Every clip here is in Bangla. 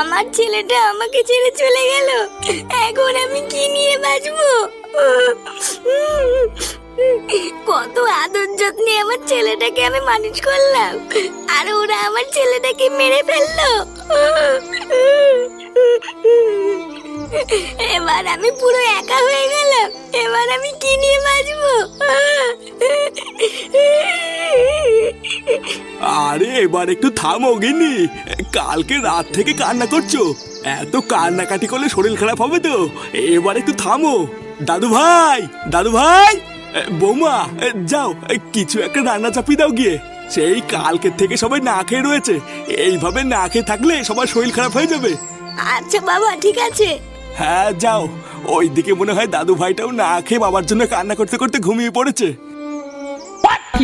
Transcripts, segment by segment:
আমার ছেলেটা আমাকে ছেড়ে চলে গেল। এখন আমি কি নিয়ে বাঁচবো? কত আদর যত্নে আমার ছেলেটাকে আমি মানুষ করলাম, আর ওরা আমার ছেলেটাকে মেরে ফেলল। এবার আমি পুরো একা হয়ে গেলাম, এবার আমি কি নিয়ে বাঁচবো? আরে এবার একটু থামো গিনি কালকে রাত থেকে কান্না করছ। এত কান্নাকাটি করলে শরীর খারাপ হবে তো। এবার একটু থামো। দাদু ভাই দাদু ভাই। বৌমা যাও কিছু একটা রান্না চাপিয়ে দাও গিয়ে। সেই কালকের থেকে সবাই না খেয়ে রয়েছে। এইভাবে না খেয়ে থাকলে সবার শরীর খারাপ হয়ে যাবে। আচ্ছা বাবা ঠিক আছে। হ্যাঁ যাও। ওইদিকে মনে হয় দাদু ভাইটাও না খেয়ে বাবার জন্য কান্না করতে করতে ঘুমিয়ে পড়েছে।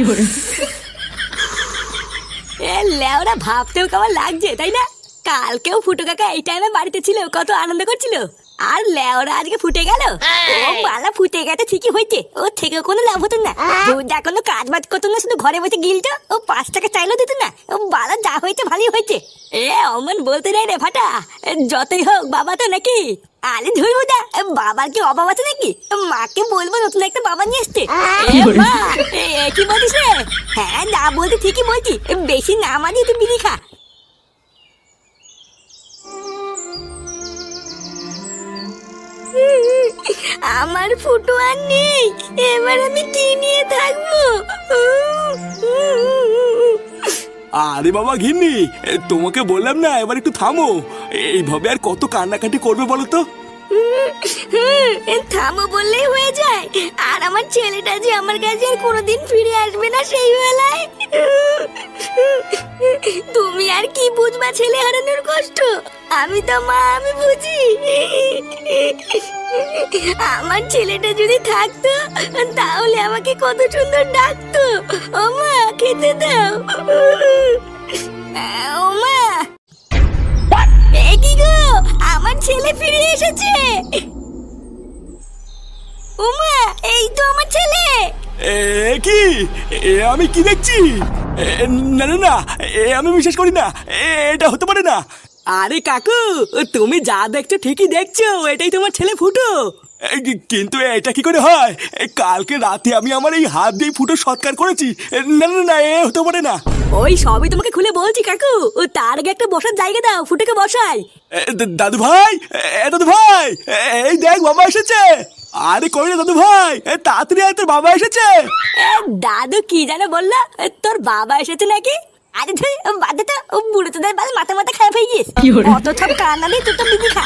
এ লেওরা ভাবতেও কেমন লাগছে তাই না? কালকেও ফুটো কাকা এই টাইমে বাড়িতে ছিল কত আনন্দ করছিল। আর লেওরা আজকে ফুটে গেল। ও বালা ফুটে গেছে ঠিকই হয়েছে। ও থেকে কোনো লাভ হতো না। দুধটা কোনো কাজ বাজ করতো না শুধু ঘরে বসে গিলতো। ও পাঁচ টাকা চাইলেও দিত না। ও বালা যা হয়েছে ভালোই হয়েছে। এ অমন বলতে নাই রে ফাটা। যতই হোক বাবা তো নাকি। আরে ধরবো দা বাবার কি অভাব আছে নাকি? মাকে বলব নতুন একটা বাবা নিয়ে এ কি বলিস রে? হ্যাঁ না বলতে ঠিকই বলছি। বেশি না মানিয়ে তুই বিড়ি খা। আমার ফুটো আর নেই এবার আমি কি নিয়ে থাকব? আরে বাবা, ঘিন্নি তোমাকে বললাম না, এবার একটু থামো। এইভাবে আর কত কান্নাকাটি করবে বলো তো? থামো বললেই হয়ে যায়। আর আমার ছেলেটা যে আমার কাছে আর কোনোদিন ফিরে আসবে না সেই বেলায়। তুমি আর কি বুঝবা ছেলে হারানোর কষ্ট? আমি তো মা, আমি বুঝি। আমার ছেলেটা যদি থাকতো, তাহলে আমাকে কত সুন্দর ডাকতো। ও মা খেতে দাও। ছেলে ফিরে এসেছে। উমা এই তো আমার ছেলে। এ কি? এ আমি কি দেখছি? এ, না না না এ আমি বিশ্বাস করি না। এ, এটা হতে পারে না। আরে কাকু তুমি যা দেখছ ঠিকই দেখছ এটাই তোমার ছেলে ফুটো। এ, কি- কিন্তু এটা কি করে হয়? এ, কালকে রাতে আমি আমার এই হাত দিয়ে ফুটো সৎকার করেছি। এ, না না না এ হতে পারে না। ওই সবই তোমাকে খুলে বলছি কাকু। ও তার আগে একটা বসার জায়গা দাও ফুটোকে বসাই। দাদু ভাই দাদু ভাই এই দেখ বাবা এসেছে। আরে কই রে দাদু ভাই? এ, তাড়াতাড়ি আয় তোর বাবা এসেছে। এ, দাদু কি জানো বলল? এ, তোর বাবা এসেছে নাকি? আরে ধুই বাদে তো ও বুড়ো তোদের মাথা মাথা খারাপ হয়ে গিয়েছে। অত সব কান্না নেই তুই তো বিধি খা